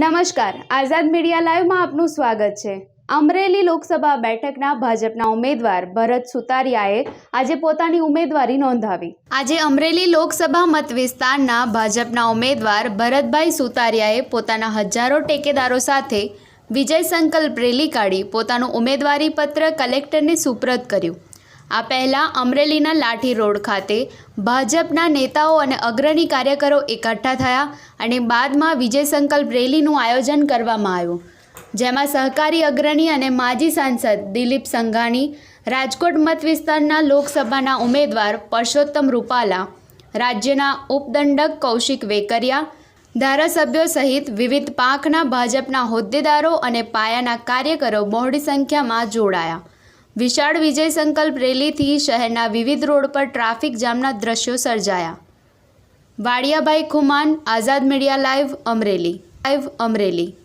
નમસ્કાર. આઝાદ મીડિયા લાઈવમાં આપનું સ્વાગત છે. અમરેલી લોકસભા બેઠકના ભાજપના ઉમેદવાર ભરત સુતારિયાએ આજે પોતાની ઉમેદવારી નોંધાવી. આજે અમરેલી લોકસભા મત વિસ્તારના ભાજપના ઉમેદવાર ભરતભાઈ સુતારિયાએ પોતાના હજારો ટેકેદારો સાથે વિજય સંકલ્પ રેલી કાઢી પોતાનું ઉમેદવારી પત્ર કલેક્ટરને સુપ્રત કર્યું. આ પહેલાં અમરેલીના લાઠી રોડ ખાતે ભાજપના નેતાઓ અને અગ્રણી કાર્યકરો એકઠા થયા અને બાદમાં વિજય સંકલ્પ રેલીનું આયોજન કરવામાં આવ્યું. જેમાં સહકારી અગ્રણી અને માજી સાંસદ દિલીપ સંઘાણી, રાજકોટ મત વિસ્તારના લોકસભાના ઉમેદવાર પરસોત્તમ રૂપાલા, રાજ્યના ઉપદંડક કૌશિક વેકરિયા, ધારાસભ્યો સહિત વિવિધ પાંખના ભાજપના હોદ્દેદારો અને પાયાના કાર્યકરો બહોળી સંખ્યામાં જોડાયા. વિશાળ વિજય સંકલ્પ રેલીથી શહેરના વિવિધ રોડ પર ટ્રાફિક જામના દ્રશ્યો સર્જાયા. Vadiyabhai Khuman, Azad media live, Amreli. Live, Amreli.